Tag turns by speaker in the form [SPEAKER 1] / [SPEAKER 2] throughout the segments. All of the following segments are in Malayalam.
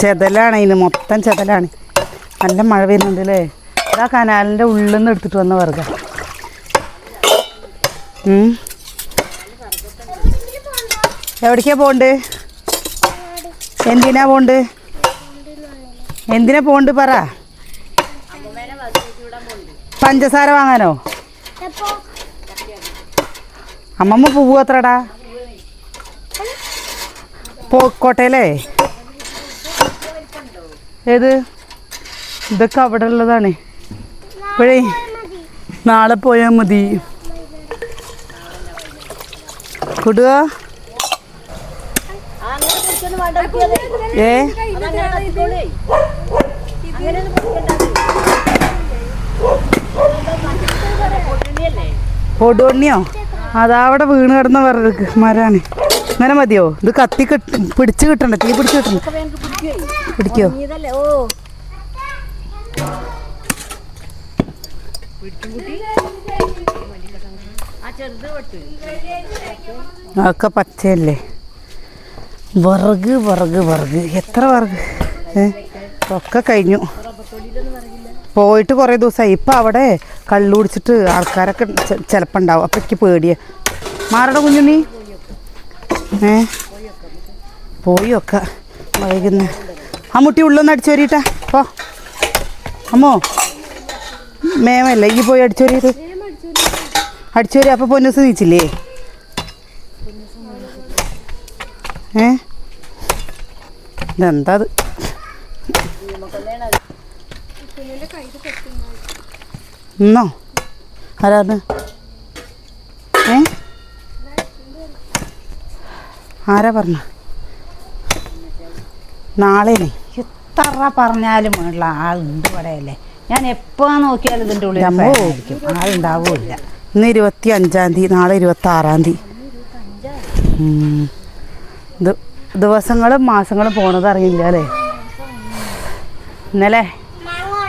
[SPEAKER 1] ചെതലാണ് ഇതിന് മൊത്തം ചെതലാണ്. നല്ല മഴ വരുന്നുണ്ട് അല്ലേ ഇതാ കനാലിന്റെ ഉള്ളിൽ നിന്ന് എടുത്തിട്ട് വന്ന വർഗ. എവിടേക്കാ പോണ്ട്? എന്തിനാ പോണ്ട്? എന്തിനാ പോണ്ട് പറ. പഞ്ചസാര വാങ്ങാനോ? അമ്മമ്മ പൂവ് പോവത്രടാ പോക്കോട്ടേലേ ഏത്? ഇതൊക്കെ അവിടെ ഉള്ളതാണ്. ഇപ്പോഴേ നാളെ പോയാൽ മതി. കൊടുക ഏ? പൊടുവണ്ണിയോ അതവിടെ വീണ് കിടന്ന വിറക് മരാണ് അങ്ങനെ മതിയോ? ഇത് കത്തി കിട്ട പിടിച്ച് കിട്ടണ്ട തീ പിടിച്ച് കിട്ടണ്ട. പിടിക്കോ?
[SPEAKER 2] ഓ
[SPEAKER 1] ഒക്കെ പച്ചയല്ലേ? വിറക് വിറക് വിറക്. എത്ര വിറക്? ഏ? ഒക്കെ കഴിഞ്ഞു. പോയിട്ട് കുറേ ദിവസമായി ഇപ്പം അവിടെ കള്ളു കുടിച്ചിട്ട് ആൾക്കാരൊക്കെ ചിലപ്പോൾ ഉണ്ടാവും അപ്പം എനിക്ക് പേടിയ. മാറട നീ ഏ? പോയി ഒക്കെ. വൈകുന്ന. ആ മുട്ടി ഉള്ളൊന്ന് അടിച്ചു വരിട്ടാ. പോ. അമ്മോ. മേമല്ല? ഈ പോയി അടിച്ചു വരിയത് അടിച്ചു വരി. പൊന്നൂസ് നീച്ചില്ലേ? ഏ? ഇതെന്താ അത്? ഇന്നോ? ആരാണ്? ഏ? ആരാ പറഞ്ഞ? നാളേനെ
[SPEAKER 2] എത്ര പറഞ്ഞാലും ഉള്ള ആളുണ്ട് ഇവിടെ അല്ലേ? ഞാൻ എപ്പോ നോക്കിയാലും ഇതിന്റെ ഉള്ളിൽ ആയിരിക്കും. ആളുണ്ടാവൂല്ല
[SPEAKER 1] ഇന്ന് ഇരുപത്തി അഞ്ചാം തീയതി നാളെ ഇരുപത്തി ആറാം തീയതി ദിവസങ്ങളും മാസങ്ങളും പോണത് അറിയില്ല അല്ലേ? ഇന്നലെ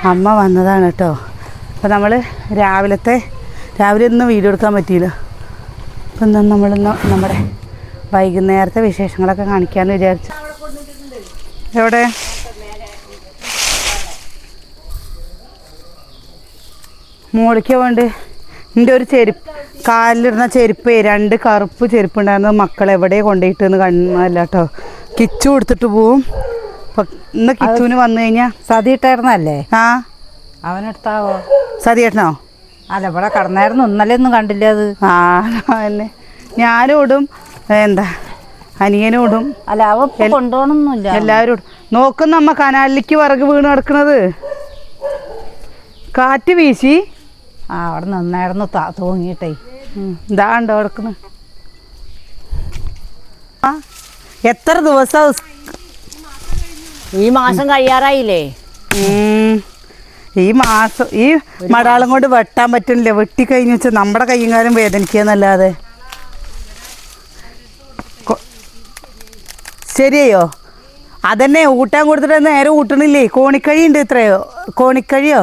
[SPEAKER 1] അമ്മ വന്നതാണ് കേട്ടോ. അപ്പോൾ നമ്മൾ രാവിലത്തെ രാവിലെ ഒന്നും വീഡിയോ എടുക്കാൻ പറ്റിയില്ല. അപ്പം ഇന്ന് നമ്മളിന്ന് നമ്മുടെ വൈകുന്നേരത്തെ വിശേഷങ്ങളൊക്കെ കാണിക്കാമെന്ന് വിചാരിച്ചു. എവിടെ? മോളിക്ക് വേണ്ട എന്റെ ഒരു ചെരുപ്പ് കാലിലിരുന്ന ചെരുപ്പ് രണ്ട് കറുപ്പ് ചെരുപ്പ് ഉണ്ടായിരുന്നത് മക്കൾ എവിടെ കൊണ്ടുപോയിട്ടെന്ന് കണ്ണല്ല കേട്ടോ. കിച്ചു കൊടുത്തിട്ട് പോവും. ഇന്ന് കിച്ചുവിന് വന്നു കഴിഞ്ഞാ?
[SPEAKER 2] സതിയിട്ടായിരുന്നല്ലേ
[SPEAKER 1] ആ.
[SPEAKER 2] അവനെടുത്താവോ?
[SPEAKER 1] സതിയേട്ടനോ?
[SPEAKER 2] അല്ല ഇവിടെ കടന്നായിരുന്നു. ഇന്നലെ ഒന്നും കണ്ടില്ല അത്.
[SPEAKER 1] ആ എന്നെ ഞാനും ഇടും. എന്താ അനിയനും ഇടും.
[SPEAKER 2] അല്ല അവ കൊണ്ടുപോകണമെന്നില്ല
[SPEAKER 1] എല്ലാവരും ഇടും. നോക്കുന്ന അമ്മ കനാലിലേക്ക് വിറക് വീണ് കിടക്കണത് കാറ്റ് വീശി.
[SPEAKER 2] ആ അവിടെ നിന്നായിരുന്നു തൂങ്ങിയിട്ടേ.
[SPEAKER 1] ഉം, ഇതാ ഉണ്ടോ കിടക്കണ്. ആ എത്ര ദിവസം
[SPEAKER 2] ഈ മാസം കഴിയാറായില്ലേ?
[SPEAKER 1] ഈ മാസം ഈ മടാളം കൊണ്ട് വെട്ടാൻ പറ്റുന്നില്ല വെട്ടി കഴിഞ്ഞു വെച്ചാൽ നമ്മുടെ കയ്യും കാലം വേദനിക്കുകയെന്നല്ലാതെ ശരിയോ അതന്നെ ഊട്ടാൻ കൊടുത്തിട്ട് നേരെ ഊട്ടണില്ലേ? കോണിക്കഴി ഉണ്ട് ഇത്രയോ കോണിക്കഴിയോ?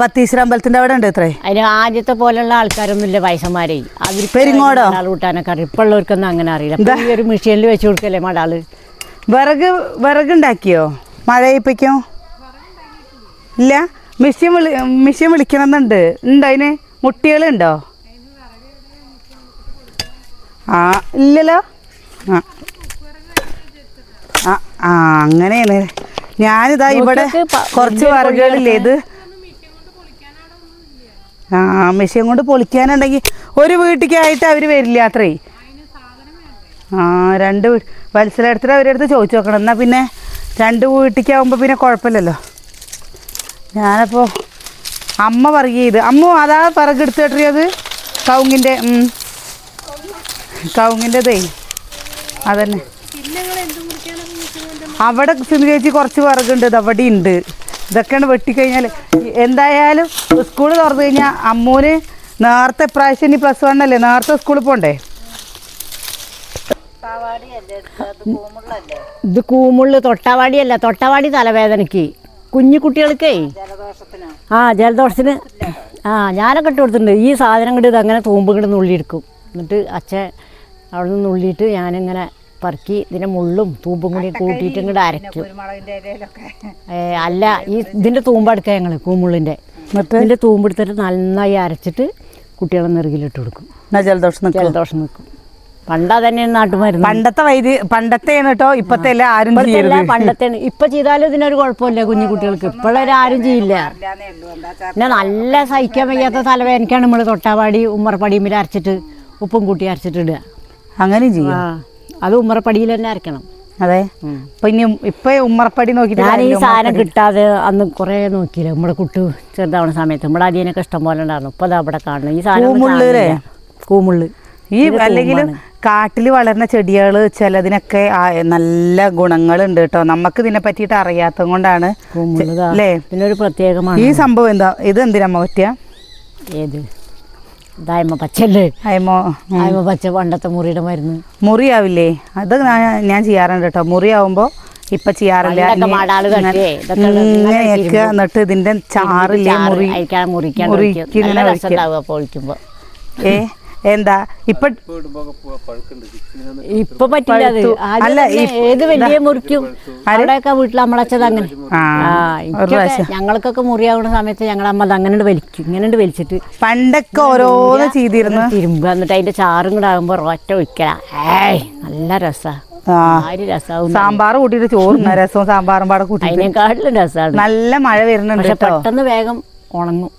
[SPEAKER 1] പത്തീശ്വര അമ്പലത്തിന്റെ അവിടെ ഉണ്ട് ഇത്രേ.
[SPEAKER 2] അതിന് ആദ്യത്തെ പോലെയുള്ള ആൾക്കാരൊന്നും ഇല്ല വയസ്സന്മാരെ അവർ
[SPEAKER 1] പെരിങ്ങോടോ?
[SPEAKER 2] ഊട്ടാനൊക്കെ അറിയാം. ഇപ്പൊ ഉള്ളവർക്കൊന്നും അങ്ങനെ അറിയില്ല. ഒരു മെഷീനിൽ വെച്ച് കൊടുക്കല്ലേ മടാൾ?
[SPEAKER 1] വിറക് വിറകുണ്ടാക്കിയോ? മഴയിപ്പിക്കോ? ഇല്ല? മിഷ്യൻ വിളി മിഷ്യൻ വിളിക്കണമെന്നുണ്ട്. ഉണ്ടോ അതിന്? മുട്ടികളുണ്ടോ? ആ ഇല്ലല്ലോ? ആ. ആ ആ അങ്ങനെയാണ്. ഞാനിതാ ഇവിടെ കുറച്ച് വിറകുകളില്ലേ ഇത്? ആ മെഷീൻ കൊണ്ട് പൊളിക്കാനുണ്ടെങ്കിൽ ഒരു വീട്ടിലേക്കായിട്ട് അവർ വരില്ല അത്രേ. ആ രണ്ട് വീ- വത്സലടുത്തിട്ട് അവരുടെ അടുത്ത് ചോദിച്ചു നോക്കണം. എന്നാൽ പിന്നെ രണ്ട് വീട്ടിലേക്കാവുമ്പോൾ പിന്നെ കുഴപ്പമില്ലല്ലോ ഞാനപ്പോൾ അമ്മ പറയുക ചെയ്ത് അമ്മ അതാ പറക് എടുത്തിട്ടത് കവുങ്ങിന്റെ കവുങ്ങിന്റെതേ അതന്നെ. അവിടെ സിന്ധു ചേച്ചി കുറച്ച് വിറകുണ്ട് ഇത് അവിടെ ഉണ്ട് ഇതൊക്കെയാണ് വെട്ടിക്കഴിഞ്ഞാൽ എന്തായാലും സ്കൂൾ തുറന്നു കഴിഞ്ഞാൽ അമ്മൂന് നേരത്തെ പ്രാവശ്യം ഇനി പ്ലസ് വൺ അല്ലേ? നേരത്തെ സ്കൂളിൽ പോകണ്ടേ
[SPEAKER 2] ഇത് കൂമുള്ളു തൊട്ടാവാടിയല്ല തൊട്ടാവാടി തലവേദനക്ക്
[SPEAKER 3] കുഞ്ഞു കുട്ടികൾക്കേ.
[SPEAKER 2] ജലദോഷത്തിന്.
[SPEAKER 3] ആ ജലദോഷത്തിന്. ആ ഞാനൊക്കെ ഇട്ട് കൊടുത്തിട്ടുണ്ട്. ഈ സാധനം കൊണ്ട് ഇത് അങ്ങനെ തൂമ്പ് നുള്ളി നുള്ളിയെടുക്കും. എന്നിട്ട് അച്ഛൻ അവിടെ നിന്ന് നുള്ളിയിട്ട് ഞാനിങ്ങനെ പറക്കി ഇതിന്റെ മുള്ളും തൂമ്പും കൂടി കൂട്ടിയിട്ട് ഇങ്ങോട്ട് അരയ്ക്കും അല്ല ഈ ഇതിന്റെ തൂമ്പെടുക്കുക ഞങ്ങൾ കൂമുള്ളിന്റെ
[SPEAKER 1] എന്നിട്ട്?
[SPEAKER 3] ഇതിന്റെ തൂമ്പെടുത്തിട്ട് നന്നായി അരച്ചിട്ട് കുട്ടികളെ നെറുകിലിട്ട് കൊടുക്കും.
[SPEAKER 1] ജലദോഷം
[SPEAKER 3] ജലദോഷം നിൽക്കും. പണ്ടാ തന്നെ നാട്ടുമരുന്ന്.
[SPEAKER 1] പണ്ടത്തെ വൈദ്യ പണ്ടത്തെയാണ് കേട്ടോ ഇപ്പത്തെ അല്ല ആരും
[SPEAKER 3] ഇപ്പോഴത്തെ പണ്ടത്തെ ഇപ്പൊ ചെയ്താലും ഇതിനൊരു കുഴപ്പമില്ല കുഞ്ഞു കുട്ടികൾക്ക്. ഇപ്പോഴൊരു ആരും ചെയ്യില്ല. പിന്നെ നല്ല സഹിക്കാൻ വയ്യാത്ത തലവേദനയ്ക്കാണ് നമ്മൾ തൊട്ടാവാടി ഉമ്മറപ്പടിയുമ്മിൽ അരച്ചിട്ട് ഉപ്പും കൂട്ടി
[SPEAKER 1] അരച്ചിട്ടിടുക
[SPEAKER 3] അങ്ങനെ
[SPEAKER 1] ചെയ്യും.
[SPEAKER 3] അത് ഉമ്മറപ്പടിയിൽ തന്നെ അരക്കണം.
[SPEAKER 1] അതെ. പിന്നെ ഇനി ഇപ്പൊ ഉമ്മറപ്പടി നോക്കി
[SPEAKER 3] ഞാൻ ഈ സാധനം കിട്ടാതെ അന്ന് കുറെ നോക്കിയില്ല. നമ്മുടെ കുട്ടു ചെറുതാവണ സമയത്ത് നമ്മുടെ അതിനൊക്കെ ഇഷ്ടം പോലെ ഉണ്ടായിരുന്നു. ഇപ്പൊ അവിടെ കാണുന്നു. ഈ സാധനം
[SPEAKER 1] കൂമുള്ളു? ഈ അല്ലെങ്കിൽ. കാട്ടിൽ വളരുന്ന ചെടികൾ ചിലതിനൊക്കെ നല്ല ഗുണങ്ങളുണ്ട് കേട്ടോ. നമുക്ക് ഇതിനെ പറ്റിയിട്ട് അറിയാത്തത് കൊണ്ടാണ് അല്ലേ
[SPEAKER 3] പിന്നെ ഒരു പ്രത്യേകമാണ്.
[SPEAKER 1] ഈ സംഭവം എന്താ? ഇത് എന്തിനാ പറ്റിയ?
[SPEAKER 3] ഏത്? ദായ്മ പച്ചല്ലേ
[SPEAKER 1] അയമോ
[SPEAKER 3] പച്ച പണ്ടത്തെ മുറിയുടെ മരുന്ന്.
[SPEAKER 1] മുറിയാവില്ലേ? അത് ഞാൻ- ചെയ്യാറുണ്ട് കേട്ടോ. മുറിയാവുമ്പോ ഇപ്പൊ ചെയ്യാറില്ല. എന്നിട്ട് ഇതിന്റെ ചാറില്ലേ?
[SPEAKER 3] ചാറ്
[SPEAKER 1] മുറി
[SPEAKER 3] മുറിക്കാൻ
[SPEAKER 1] ഏ? എന്താ? ഇപ്പൊ
[SPEAKER 3] ഇപ്പൊ പറ്റില്ല അത്. ആദ്യം
[SPEAKER 1] അല്ല,
[SPEAKER 3] തന്നെ
[SPEAKER 1] ഈ-
[SPEAKER 3] ഏത് വലിയ മുറിക്കും അവിടെയൊക്കെ വീട്ടിൽ അമ്മളച്ചത് അങ്ങനെ.
[SPEAKER 1] ആ, ഒരു
[SPEAKER 3] എനിക്കൊക്കെ
[SPEAKER 1] പ്രാവശ്യം.
[SPEAKER 3] ഞങ്ങൾക്കൊക്കെ മുറിയാവുന്ന സമയത്ത് ഞങ്ങൾ അമ്മ അത് അങ്ങനെ വലിക്കും ഇങ്ങനെ വലിച്ചിട്ട്.
[SPEAKER 1] പണ്ടൊക്കെ ഓരോന്ന് ചെയ്തിരുന്നു.
[SPEAKER 3] തിരുമ്പുക എന്നിട്ട് അതിന്റെ ചാറും കൂടെ ആകുമ്പോ ഒറ്റ ഒഴിക്കല. ഏയ് നല്ല രസാ.
[SPEAKER 1] ആ.
[SPEAKER 3] ആര് രസാവും
[SPEAKER 1] സാമ്പാർ കൂട്ടിയിട്ട് ചോറും രസവും സാമ്പാറും പാടെ കൂട്ടി
[SPEAKER 3] അതിനേക്കാട്ടിലും രസാണ്.
[SPEAKER 1] നല്ല മഴ വരുന്നുണ്ട്
[SPEAKER 3] പക്ഷെ
[SPEAKER 1] കേട്ടോ.
[SPEAKER 3] പെട്ടെന്ന് വേഗം ഉണങ്ങും.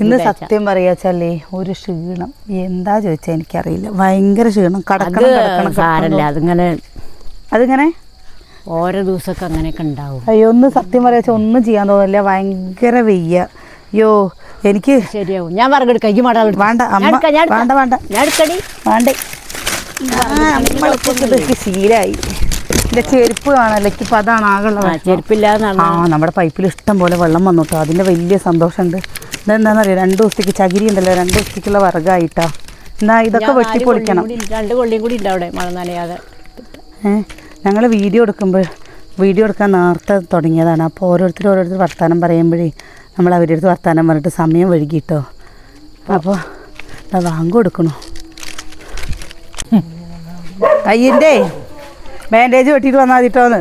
[SPEAKER 1] ഇന്ന് സത്യം പറയാച്ചല്ലേ ഒരു ക്ഷീണം. എന്താ ചോദിച്ചാ എനിക്കറിയില്ല. ഭയങ്കര ക്ഷീണം. കടക്കണം കിടക്കണം
[SPEAKER 3] സാരല്ല അതിങ്ങനെ
[SPEAKER 1] അതിങ്ങനെ?
[SPEAKER 3] ഓരോ ദിവസമൊക്കെ അങ്ങനെയൊക്കെ ഉണ്ടാവും.
[SPEAKER 1] അയ്യോ ഒന്ന് സത്യം പറയാച്ച ഒന്നും ചെയ്യാൻ തോന്നില്ല. ഭയങ്കര വെയ്യ. അയ്യോ എനിക്ക്
[SPEAKER 3] ശരിയാവും. ഞാൻ പറഞ്ഞെടുക്കാം ഈ മട
[SPEAKER 1] വേണ്ട അമ്മ വേണ്ട വേണ്ട. വേണ്ടേ. ഇതൊക്കെ ശീലായി. എന്റെ ചെരുപ്പ് കാണല്ലോ ഇപ്പൊ അതാണ് ആകെ.
[SPEAKER 3] ചെരുപ്പില്ലാതെ
[SPEAKER 1] ആ നമ്മുടെ പൈപ്പിൽ ഇഷ്ടം പോലെ വെള്ളം വന്നു കേട്ടോ. അതിന്റെ വലിയ സന്തോഷമുണ്ട്. ഇതെന്താണെന്നറിയോ രണ്ട് ദിവസത്തേക്ക് ചകിരി ഉണ്ടല്ലോ രണ്ട് ദിവസത്തേക്കുള്ള വർഗമായിട്ടാ എന്നാ ഇതൊക്കെ വെട്ടി പൊളിക്കണം.
[SPEAKER 3] രണ്ട് കൊള്ളിയും കൂടി ഉണ്ട് അവിടെ മഴ നനയാതെ
[SPEAKER 1] ഏഹ് ഞങ്ങൾ വീഡിയോ എടുക്കുമ്പോൾ വീഡിയോ എടുക്കാൻ നേരത്തെ തുടങ്ങിയതാണ്. അപ്പോൾ ഓരോരുത്തർ ഓരോരുത്തർ വർത്തമാനം പറയുമ്പോഴേ നമ്മൾ അവരുടെ അടുത്ത് വർത്തമാനം പറഞ്ഞിട്ട് സമയം വൈകിട്ടോ. അപ്പോൾ വാങ്ങ് കൊടുക്കണു. അയ്യന്റെ ബാൻഡേജ് വെട്ടിയിട്ട് വന്നാൽ മതിട്ടോന്ന്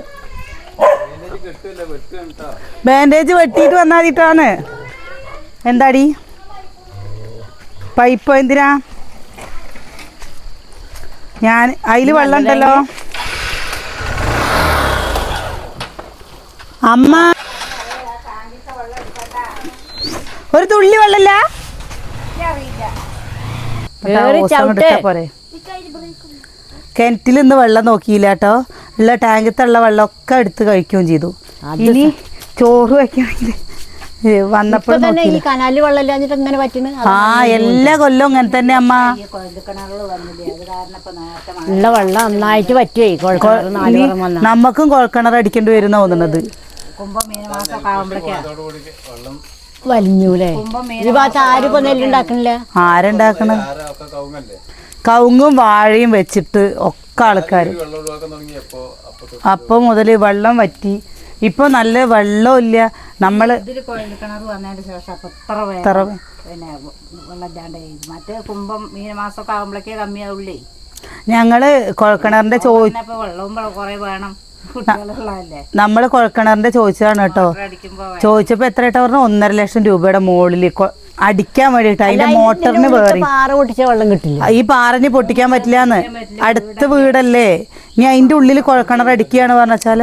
[SPEAKER 1] ബാൻഡേജ് വെട്ടിയിട്ട് വന്നാൽ മതിട്ടോന്ന് എന്താടി? പൈപ്പ് എന്തിനാ? ഞാൻ അതിൽ വെള്ളം ഉണ്ടല്ലോ. അമ്മ. ഒരു തുള്ളി വെള്ളല്ല. പോരെ. കിണറ്റിൽ നിന്ന് വെള്ളം നോക്കിയില്ല കേട്ടോ. ഉള്ള ടാങ്കിത്തുള്ള വെള്ളമൊക്കെ എടുത്ത് കഴിക്കുകയും ചെയ്തു. ഇനി ചോറ് വെക്കണമെങ്കിൽ വന്നപ്പോൾ
[SPEAKER 3] ഇപ്പൊ തന്നെ ഈ കനാലിൽ വെള്ളം ഇല്ലാഞ്ഞിട്ട് ഇങ്ങനെ പറ്റുന്നു
[SPEAKER 1] ആ എല്ലാ കൊല്ലവും ഇങ്ങനെ തന്നെ അമ്മ.
[SPEAKER 3] ഉള്ള വെള്ളം നന്നായിട്ട് പറ്റുവേ. കുഴൽക്കിണർ
[SPEAKER 1] നമുക്കും കുഴക്കിണർ അടിക്കേണ്ടി വരുന്ന തോന്നുന്നത്.
[SPEAKER 3] വലിഞ്ഞൂലേ? ഈ ഭാഗത്ത് ആരും ഇപ്പൊ നെല്ലുണ്ടാക്കണില്ല
[SPEAKER 1] ആരുണ്ടാക്കണ? കവുങ്ങും വാഴയും വെച്ചിട്ട് ഒക്കെ ആൾക്കാർ അപ്പൊ മുതൽ വെള്ളം വറ്റി. ഇപ്പൊ നല്ല വെള്ളമില്ല നമ്മൾ
[SPEAKER 2] ഞങ്ങൾ കൊഴൽക്കിണർ വന്നതിന് ശേഷം അപ്പൊ ഇത്ര വേഗം
[SPEAKER 1] ഇത്ര
[SPEAKER 2] പിന്നെ വെള്ളം ഇല്ലാണ്ട് മറ്റേ കുംഭം മീനമാസമൊക്കെ ആകുമ്പോഴേക്കേ കമ്മിയാവുള്ളേ.
[SPEAKER 1] ഞങ്ങൾ കുഴക്കിണറിന്റെ ചോദി
[SPEAKER 2] പിന്നെ ഇപ്പൊ വെള്ളവും കുറെ വേണം. കുട്ടികളുള്ളതല്ലേ?
[SPEAKER 1] നമ്മൾ കുഴൽക്കിണറിന്റെ ചോദിച്ചതാണ് കേട്ടോ.
[SPEAKER 2] ചോദിച്ചപ്പോ
[SPEAKER 1] ചോദിച്ചപ്പോൾ എത്ര ഏട്ടാ പറഞ്ഞു? ഒന്നര ലക്ഷം രൂപയുടെ മുകളിൽ അടിക്കാൻ വേണ്ടിട്ട് അതിന്റെ മോട്ടറിന് വേറി.
[SPEAKER 3] പാറ പൊട്ടിച്ച വെള്ളം കിട്ടില്ല.
[SPEAKER 1] ഈ പാറഞ്ഞ് പൊട്ടിക്കാൻ പറ്റില്ലാന്ന്. അടുത്ത വീടല്ലേ? ഇനി അതിന്റെ ഉള്ളിൽ കുഴക്കിണർ അടിക്കുകയാണ് പറഞ്ഞാൽ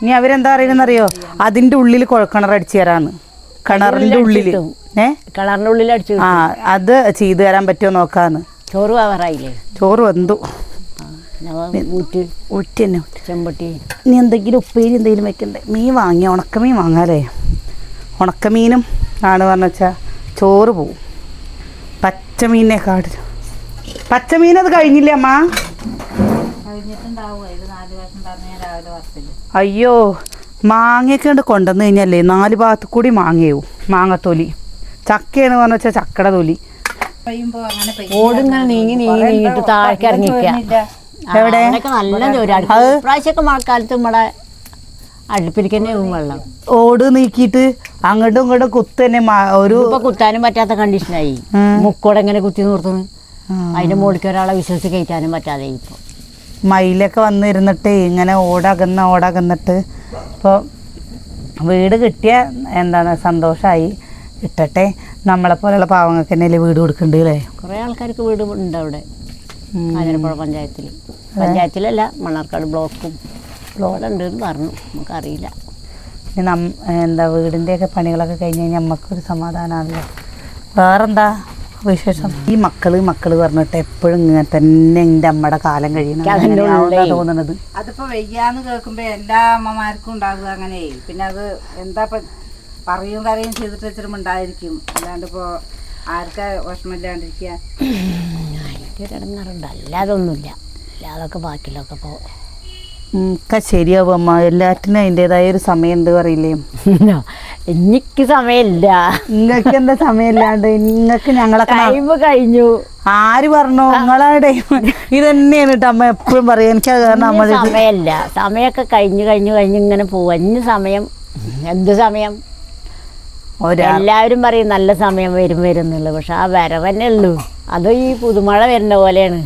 [SPEAKER 1] ഇനി അവരെന്താ അറിയണെന്നറിയോ അതിന്റെ ഉള്ളിൽ കുഴക്കിണർ അടിച്ചു തരാന്ന്. കിണറിന്റെ ഉള്ളിൽ ഏ?
[SPEAKER 3] കിണറിന്റെ ഉള്ളിൽ അടിച്ചു
[SPEAKER 1] ആ അത് ചെയ്തു തരാൻ പറ്റുമോ നോക്കാന്ന്.
[SPEAKER 3] ചോറ് ആവാറായില്ലേ
[SPEAKER 1] ചോറ് വന്നു
[SPEAKER 3] ഊറ്റ്
[SPEAKER 1] തന്നെ
[SPEAKER 3] ചെമ്പട്ടി.
[SPEAKER 1] ഇനി എന്തെങ്കിലും ഉപ്പേരി എന്തെങ്കിലും വെക്കണ്ടേ? മീൻ വാങ്ങി ഉണക്കമീൻ വാങ്ങാലേ ഉണക്കമീനും ആണ് പറഞ്ഞ വെച്ചാൽ ചോറ് പോവും. പച്ചമീനിനെക്കാട് പച്ചമീൻ അത് കഴിഞ്ഞില്ലേ അമ്മ? അയ്യോ മാങ്ങയൊക്കെ ഉണ്ട് കൊണ്ടുവന്ന് കഴിഞ്ഞാലേ നാല് ഭാഗത്ത് കൂടി മാങ്ങയാവും. മാങ്ങത്തൊലി. ചക്കയാണ് പറഞ്ഞ വെച്ചാൽ ചക്കട തൊലി.
[SPEAKER 3] ഓടിങ്ങനെ നീങ്ങി നീങ്ങി നീങ്ങിട്ട് താഴേക്ക് ഇറങ്ങിക്കുക
[SPEAKER 1] എവിടെ?
[SPEAKER 3] ഇപ്രാവശ്യമൊക്കെ മഴക്കാലത്ത് നമ്മുടെ അടുപ്പിരിക്കന്നെ വെള്ളം.
[SPEAKER 1] ഓട് നീക്കിയിട്ട് അങ്ങോട്ടും ഇങ്ങോട്ടും കുത്ത് തന്നെ ഒരു
[SPEAKER 3] ഇപ്പൊ കുത്താനും പറ്റാത്ത കണ്ടീഷനായി. മുക്കോടെ എങ്ങനെ കുത്തി നിർത്തുന്നു? അതിന്റെ മുകളിലേക്ക് ഒരാളെ വിശ്വസിച്ച് കയറ്റാനും പറ്റാതെ ഇപ്പൊ.
[SPEAKER 1] മയിലൊക്കെ വന്നിരുന്നിട്ട് ഇങ്ങനെ ഓടകന്ന് ഓടകന്നിട്ട് ഇപ്പോൾ വീട് കിട്ടിയ എന്താണ് സന്തോഷമായി കിട്ടട്ടെ നമ്മളെ പോലെയുള്ള പാവങ്ങൾക്ക് തന്നെയല്ലേ വീട് കൊടുക്കണ്ടേ കുറേ
[SPEAKER 3] കുറെ ആൾക്കാർക്ക് വീട് ഉണ്ട് അവിടെ. കാഞ്ഞിരപ്പുഴ പഞ്ചായത്തിൽ പഞ്ചായത്തിലല്ല മണ്ണാർക്കാട് ബ്ലോക്കും. ബ്ലോക്കുണ്ട് ഉണ്ട് എന്ന് പറഞ്ഞു. നമുക്കറിയില്ല.
[SPEAKER 1] ഇനി നം എന്താ വീടിന്റെയൊക്കെ പണികളൊക്കെ കഴിഞ്ഞ് കഴിഞ്ഞാൽ നമുക്കൊരു സമാധാനമാണല്ലോ വേറെന്താ വിശേഷം? ഈ മക്കൾ മക്കൾ പറഞ്ഞിട്ട് എപ്പോഴും ഇങ്ങനെ തന്നെ എന്റെ അമ്മയുടെ കാലം കഴിയണം. തോന്നണത്?
[SPEAKER 2] അതിപ്പോ വയ്യാന്ന് കേൾക്കുമ്പോ എല്ലാ അമ്മമാർക്കും ഉണ്ടാകുക അങ്ങനെ പിന്നെ അത് എന്താ ഇപ്പൊ പറയും കറിയും ചെയ്തിട്ട് ഇച്ചിരി ഉണ്ടായിരിക്കും അല്ലാണ്ട് ഇപ്പോ ആർക്കാ വിഷമില്ലാണ്ടിരിക്കുക
[SPEAKER 3] എനിക്കൊരു ഇടങ്ങാറുണ്ട് അല്ലാതെ ഒന്നുമില്ല അല്ലാതൊക്കെ ബാക്കിയുള്ളതൊക്കെ ഇപ്പോൾ
[SPEAKER 1] ഒക്കെ ശരിയാവും അമ്മ. എല്ലാറ്റിനും അതിന്റെതായ ഒരു സമയമുണ്ട് പറയില്ലേ?
[SPEAKER 3] എനിക്ക് സമയമില്ല.
[SPEAKER 1] നിങ്ങൾക്ക് എന്താ സമയമില്ലാണ്ട്? നിങ്ങൾക്ക് ഞങ്ങളൊക്കെ
[SPEAKER 3] ടൈം കഴിഞ്ഞു.
[SPEAKER 1] ആര് പറഞ്ഞു? നിങ്ങളുടെ ഇത് തന്നെയാണ് കേട്ടോ അമ്മ എപ്പോഴും പറയും. എനിക്ക് കാരണം നമ്മൾ
[SPEAKER 3] സമയമില്ല. സമയമൊക്കെ കഴിഞ്ഞു കഴിഞ്ഞു കഴിഞ്ഞ് ഇങ്ങനെ പോവാ. ഇനി സമയം. എന്ത് സമയം? എല്ലാവരും പറയും നല്ല സമയം വരും വരും എന്നുള്ളത് പക്ഷെ ആ വരവന്നെ ഉള്ളൂ. അത് ഈ പുതുമഴ വരുന്ന പോലെയാണ്.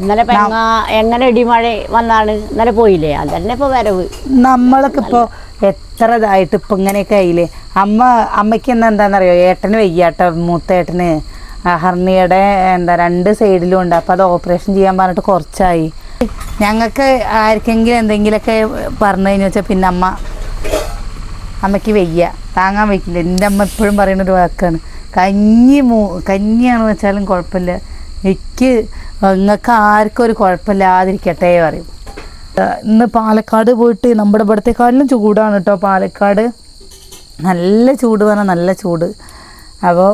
[SPEAKER 3] ഇന്നലെ പെങ്ങ എങ്ങനെ ഇടിമഴ വന്നാണ്? ഇന്നലെ പോയില്ലേ? അതന്നെ ഇപ്പൊ വരവ്.
[SPEAKER 1] നമ്മളൊക്കെ ഇപ്പോ എത്ര ഇതായിട്ട് ഇപ്പൊ ഇങ്ങനെയൊക്കെ ആയില്ലേ? അമ്മ അമ്മയ്ക്ക് എന്താ എന്താണെന്നറിയോ? ഏട്ടന് വയ്യാട്ടോ മൂത്ത ഏട്ടന്. ഹർണിയുടെ എന്താ രണ്ട് സൈഡിലും ഉണ്ട്. അപ്പോൾ അത് ഓപ്പറേഷൻ ചെയ്യാൻ പറഞ്ഞിട്ട് കുറച്ചായി. ഞങ്ങൾക്ക് ആർക്കെങ്കിലും എന്തെങ്കിലുമൊക്കെ പറഞ്ഞു കഴിഞ്ഞു വെച്ചാൽ പിന്നെ അമ്മ അമ്മയ്ക്ക് വയ്യ. താങ്ങാൻ വയ്ക്കില്ല. എന്റെ അമ്മ എപ്പോഴും പറയുന്ന ഒരു വാക്കാണ്. കഞ്ഞി മൂ കഞ്ഞിയാണെന്ന് വെച്ചാലും കുഴപ്പമില്ല. എനിക്ക് നിങ്ങൾക്ക് ആർക്കും ഒരു കുഴപ്പമില്ലാതിരിക്കട്ടെ പറയും. ഇന്ന് പാലക്കാട് പോയിട്ട് നമ്മുടെ ഇവിടത്തെക്കാട്ടിലും ചൂടാണ് കേട്ടോ പാലക്കാട്. നല്ല ചൂട് പറഞ്ഞാൽ നല്ല ചൂട്. അപ്പോൾ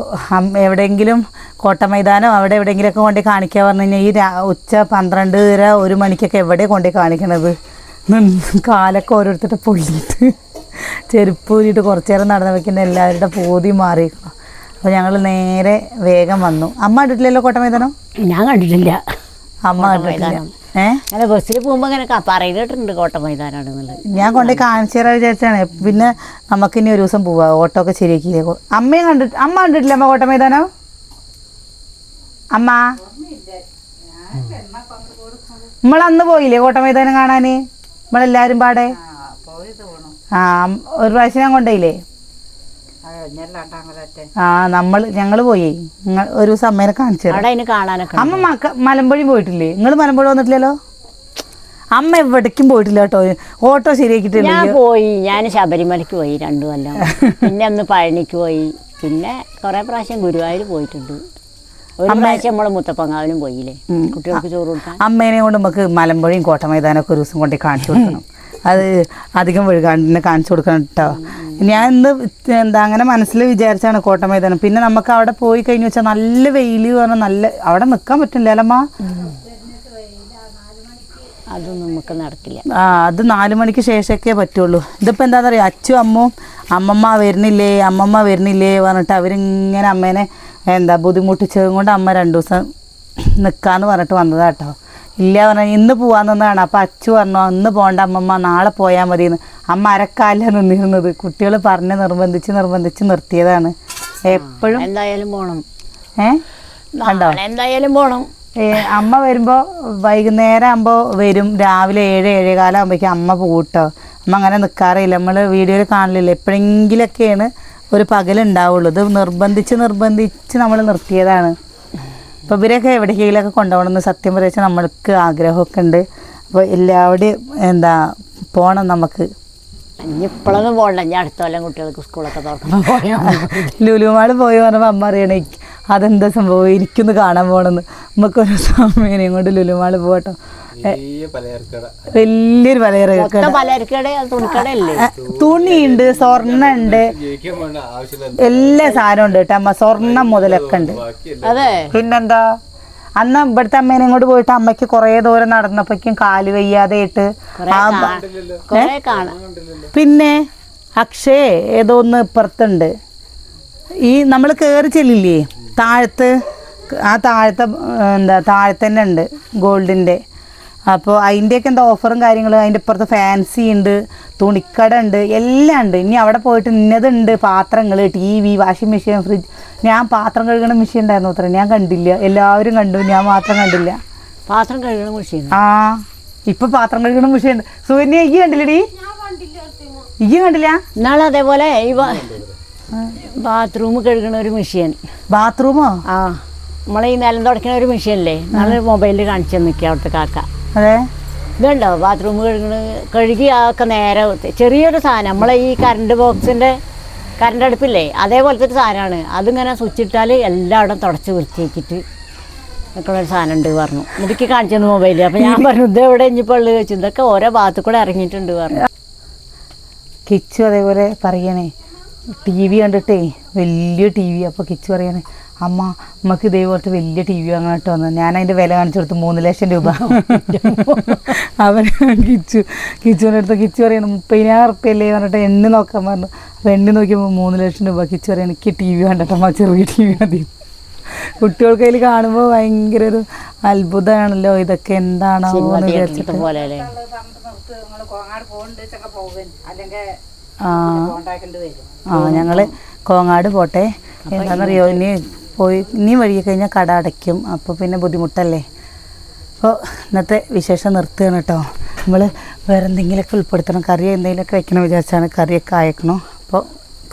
[SPEAKER 1] എവിടെയെങ്കിലും കോട്ട മൈതാനം അവിടെ എവിടെയെങ്കിലുമൊക്കെ കൊണ്ടുപോയി കാണിക്കാൻ പറഞ്ഞു കഴിഞ്ഞാൽ ഈ ഉച്ച പന്ത്രണ്ട് വരെ ഒരു മണിക്കൊക്കെ എവിടെ കൊണ്ടുപോയി കാണിക്കണത്? കാലൊക്കെ ഓരോരുത്തരുടെ പൊള്ളിയിട്ട് ചെരുപ്പ് ഊരിയിട്ട് കുറച്ച് നേരം നടന്നു വെക്കുന്ന എല്ലാവരുടെ പോതി മാറിയിരിക്കണം അപ്പോൾ ഞങ്ങൾ നേരെ വേഗം വന്നു. അമ്മ കണ്ടിട്ടില്ലല്ലോ കോട്ട മൈതാനം
[SPEAKER 3] ഞാൻ കണ്ടിട്ടില്ല.
[SPEAKER 1] അമ്മ കണ്ടിട്ടില്ല. ഏഹ്
[SPEAKER 3] ബസ്സിൽ പോകുമ്പോൾ ഇങ്ങനെ ക- പറയുന്നിട്ടുണ്ട് കോട്ട മൈതാനാണ് എന്നുള്ളത്
[SPEAKER 1] ഞാൻ കൊണ്ടേ കാണിച്ചു തരാൻ വിചാരിച്ചാണ്. പിന്നെ നമുക്ക് ഇനി ഒരു ദിവസം പോവാം. ഓട്ടോ ഒക്കെ ശരിയാക്കിയില്ലേ? അമ്മയും കണ്ടിട്ട് അമ്മ കണ്ടിട്ടില്ല അമ്മ കോട്ട മൈതാനം അമ്മ നമ്മളന്ന് പോയില്ലേ കോട്ട മൈതാനം കാണാന്? നമ്മളെല്ലാരും പാടെ?
[SPEAKER 2] പോയി തോന്നും
[SPEAKER 1] ആ ഒരു പ്രാവശ്യം ഞാൻ
[SPEAKER 2] കഴിഞ്ഞല്ലാണ്ടാങ്ങളൊക്കെ
[SPEAKER 1] ആ നമ്മൾ ഞങ്ങൾ പോയി. നിങ്ങൾ ഒരു ദിവസം അമ്മേനെ കാണിച്ചു. അമ്മ മക്ക മലമ്പുഴ പോയിട്ടില്ലേ? നിങ്ങൾ മലമ്പുഴ വന്നിട്ടില്ലല്ലോ? അമ്മ എവിടേക്കും പോയിട്ടില്ല കേട്ടോ. ഓട്ടോ
[SPEAKER 3] ഞാൻ പോയി. ഞാൻ ശബരിമലയ്ക്ക് പോയി രണ്ടു കൊല്ലം. പിന്നെ ഒന്ന് പഴനിക്ക് പോയി. പിന്നെ കൊറേ പ്രാവശ്യം ഗുരുവായൂർ പോയിട്ടുണ്ട്. ഒരു പ്രാവശ്യം നമ്മൾ മുത്തപ്പങ്കാവിനും പോയില്ലേ. കുട്ടികൾക്ക് ചോറ് കൊടുക്കാൻ?
[SPEAKER 1] അമ്മേനെ കൊണ്ട് നമുക്ക് മലമ്പുഴയും കോട്ട ഒക്കെ ഒരു ദിവസം കൊണ്ട് കാണിച്ചു കൊടുക്കണം. അത് അധികം വഴുകാണ്ടിനെ കാണിച്ചു കൊടുക്കണം കേട്ടോ ഞാൻ ഇന്ന് എന്താ അങ്ങനെ മനസ്സിൽ വിചാരിച്ചാണ് കോട്ട മൈതാനം പിന്നെ നമുക്ക് അവിടെ പോയി കഴിഞ്ഞു വെച്ചാൽ നല്ല വെയിൽ പറഞ്ഞാൽ നല്ല അവിടെ നിൽക്കാൻ പറ്റില്ല അല്ലമ്മ.
[SPEAKER 3] അതൊന്നും നമുക്ക് നടക്കില്ല.
[SPEAKER 1] ആ അത് നാല് മണിക്ക് ശേഷമൊക്കെ പറ്റുള്ളൂ. ഇതിപ്പോൾ എന്താ പറയുക അച്ഛനും അമ്മും അമ്മമ്മ വരുന്നില്ലേ അമ്മമ്മ വരുന്നില്ലേ പറഞ്ഞിട്ട് അവരിങ്ങനെ അമ്മേനെ എന്താ ബുദ്ധിമുട്ടിച്ചതും കൊണ്ട് അമ്മ രണ്ടു ദിവസം നിൽക്കാന്ന് പറഞ്ഞിട്ട് വന്നതാ കേട്ടോ ഇല്ല പറഞ്ഞാൽ ഇന്ന് പോവാന്നതാണ് അപ്പം അച്ചു പറഞ്ഞു ഇന്ന് പോകണ്ട അമ്മമ്മ നാളെ പോയാൽ മതി എന്ന് അമ്മ അരക്കാല നിന്നിരുന്നത്. കുട്ടികൾ പറഞ്ഞ് നിർബന്ധിച്ച് നിർബന്ധിച്ച് നിർത്തിയതാണ്. എപ്പോഴും
[SPEAKER 3] എന്തായാലും പോണം.
[SPEAKER 1] ഏ?
[SPEAKER 3] നാളെ എന്തായാലും പോണം.
[SPEAKER 1] അമ്മ വരുമ്പോൾ വൈകുന്നേരം ആകുമ്പോൾ വരും. രാവിലെ ഏഴ് ഏഴേകാലം ആകുമ്പോഴേക്കും അമ്മ പോകട്ടോ അമ്മ അങ്ങനെ നിൽക്കാറില്ല നമ്മൾ വീഡിയോയിൽ കാണലില്ല എപ്പോഴെങ്കിലൊക്കെയാണ് ഒരു പകലുണ്ടാവുള്ളൂ. ഇത് നിർബന്ധിച്ച് നിർബന്ധിച്ച് നമ്മൾ നിർത്തിയതാണ്. അപ്പോൾ ഇവരെയൊക്കെ എവിടേക്കെങ്കിലൊക്കെ കൊണ്ടുപോകണമെന്ന് സത്യം പറയാച്ചാൽ നമ്മൾക്ക് ആഗ്രഹമൊക്കെ ഉണ്ട്. അപ്പോൾ എല്ലാവരുടെയും എന്താ പോണം നമുക്ക്.
[SPEAKER 3] ഇനി ഇപ്പോഴൊന്നും പോകണ്ട ഞാൻ അടുത്ത കൊല്ലം കുട്ടികൾക്ക് സ്കൂളൊക്കെ തുറക്കുമ്പോൾ പോയാൽ
[SPEAKER 1] ലുലുമാൾ പോയി പറഞ്ഞപ്പോൾ അമ്മ അറിയണേ അതെന്താ സംഭവം? ഇരിക്കുന്നു കാണാൻ പോകണമെന്ന് നമുക്കൊരു സമയം കൊണ്ട് ലുലുമാൾ പോകട്ടോ. വലിയൊരു
[SPEAKER 3] പലചരക്കട.
[SPEAKER 1] തുണിയുണ്ട് സ്വർണ ഉണ്ട്
[SPEAKER 4] ജയിക്കാൻ വേണ്ട ആവശ്യമില്ല.
[SPEAKER 1] എല്ലാ സാധനവും ഉണ്ട് കേട്ടോ അമ്മ. സ്വർണം മുതലൊക്കെ ഉണ്ട്.
[SPEAKER 3] അതെ.
[SPEAKER 1] പിന്നെന്താ? അന്ന് ഇവിടുത്തെ അമ്മേനെ കൊണ്ട് പോയിട്ട് അമ്മയ്ക്ക് കുറേ ദൂരം നടന്നപ്പോഴേക്കും
[SPEAKER 3] കാൽ വയ്യാതെയിട്ട്
[SPEAKER 1] പിന്നെ അക്ഷയ ഏതോ ഒന്ന് ഇപ്പുറത്തുണ്ട്. ഈ നമ്മൾ കയറി ചെല്ലില്ലേ? താഴത്ത് ആ താഴത്തെ എന്താ താഴെ തന്നെ ഉണ്ട് ഗോൾഡിന്റെ. അപ്പോൾ അതിന്റെയൊക്കെ എന്താ ഓഫറും കാര്യങ്ങളും? അതിന്റെ ഇപ്പുറത്ത് ഫാൻസി ഉണ്ട് തുണിക്കട ഉണ്ട് എല്ലാം ഉണ്ട്. ഇനി അവിടെ പോയിട്ട് ഇന്നതുണ്ട് പാത്രങ്ങൾ T V washing machine fridge ഞാൻ പാത്രം കഴുകണ മെഷീൻ ഉണ്ടായിരുന്നു അത്ര. ഞാൻ കണ്ടില്ല. എല്ലാവരും കണ്ടു. ഞാൻ മാത്രം കണ്ടില്ല.
[SPEAKER 3] പാത്രം കഴുകണ മെഷീൻ
[SPEAKER 1] ആ ഇപ്പൊ പാത്രം കഴുകണ മെഷീൻ ഉണ്ട്. സൂര്യ ഈ കണ്ടില്ലടി? ഈ കണ്ടില്ല?
[SPEAKER 3] എന്നാൽ അതേപോലെ ഈ ബാത്റൂം കഴുകണ ഒരു മെഷീൻ
[SPEAKER 1] ബാത്റൂമോ
[SPEAKER 3] ആ? നമ്മളെ ഈ നിലം തുടക്കണ ഒരു മെഷീനല്ലേ നല്ല മൊബൈലിൽ കാണിച്ചു നിൽക്കുക അവിടുത്തെ കാക്ക.
[SPEAKER 1] അതെ?
[SPEAKER 3] ഇതുണ്ടോ? ബാത്റൂം കഴുകണ കഴുകി ഒക്കെ നേരെ ചെറിയൊരു സാധനം. നമ്മളെ ഈ കറണ്ട് ബോക്സിന്റെ കറണ്ട് അടുപ്പില്ലേ? അതേപോലത്തെ ഒരു സാധനമാണ്. അതിങ്ങനെ സ്വിച്ച് ഇട്ടാൽ എല്ലായിടം തുടച്ച് വൃത്തിയാക്കിയിട്ട് നിൽക്കുന്ന ഒരു സാധനം ഉണ്ട് പറഞ്ഞു. എനിക്ക് കാണിച്ചു മൊബൈലിൽ അപ്പം ഞാൻ പറഞ്ഞു ഇത് എവിടെ ഇനിയിപ്പോൾ ഉള്ളത്? വെച്ചു ഇതൊക്കെ ഓരോ ഭാഗത്തു കൂടെ ഇറങ്ങിയിട്ടുണ്ട് പറഞ്ഞു.
[SPEAKER 1] കിച്ചു അതേപോലെ പറയണേ. ടി വി കണ്ടിട്ടേ വലിയ ടി വി അപ്പോൾ കിച്ചു പറയാണ് അമ്മ നമുക്ക് ഇതേപോലത്തെ വലിയ ടി വി വാങ്ങാൻ കേട്ടോ എന്ന് ഞാൻ അതിന്റെ വില കാണിച്ചു കൊടുത്തു മൂന്ന് ലക്ഷം രൂപ. അവൻ കിച്ചു കിച്ചുവിന്റെ അടുത്ത് കിച്ചു പറയണം മുപ്പതിനായിരം ഉറുപ്പ്യല്ലേ? പറഞ്ഞിട്ട് എണ്ണി നോക്കാൻ പറഞ്ഞു. അപ്പോൾ എണ്ണി നോക്കിയപ്പോൾ മൂന്ന് ലക്ഷം രൂപ. കിച്ചു പറയണം എനിക്ക് ടി വി കണ്ടിട്ടമ്മ ചെറിയ ടി വി മതി. കുട്ടികൾക്ക് അതിൽ കാണുമ്പോൾ ഭയങ്കര ഒരു അത്ഭുതമാണല്ലോ ഇതൊക്കെ എന്താണോ എന്ന് വിചാരിച്ചിട്ട്. ആ. ഞങ്ങൾ ഞങ്ങൾ കോങ്ങാട് പോട്ടെ. എന്താണെന്നറിയോ ഇനി പോയി ഇനിയും വഴി കഴിഞ്ഞാൽ കട അടയ്ക്കും. അപ്പോൾ പിന്നെ ബുദ്ധിമുട്ടല്ലേ? അപ്പോൾ ഇന്നത്തെ വിശേഷം നിർത്തുകയാണ് കേട്ടോ. നമ്മൾ വേറെ എന്തെങ്കിലുമൊക്കെ ഉൾപ്പെടുത്തണം. കറി എന്തെങ്കിലുമൊക്കെ വെക്കണം വിചാരിച്ചാണ് കറിയൊക്കെ അയക്കണോ അപ്പോൾ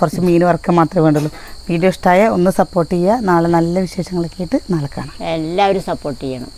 [SPEAKER 1] കുറച്ച് മീൻ വറക്കാൻ മാത്രമേ വേണ്ടുള്ളൂ. വീഡിയോ ഇഷ്ടമായ ഒന്ന് സപ്പോർട്ട് ചെയ്യുക. നാളെ നല്ല വിശേഷങ്ങളൊക്കെ ആയിട്ട് നാളെ കാണാം.
[SPEAKER 3] എല്ലാവരും സപ്പോർട്ട് ചെയ്യണം.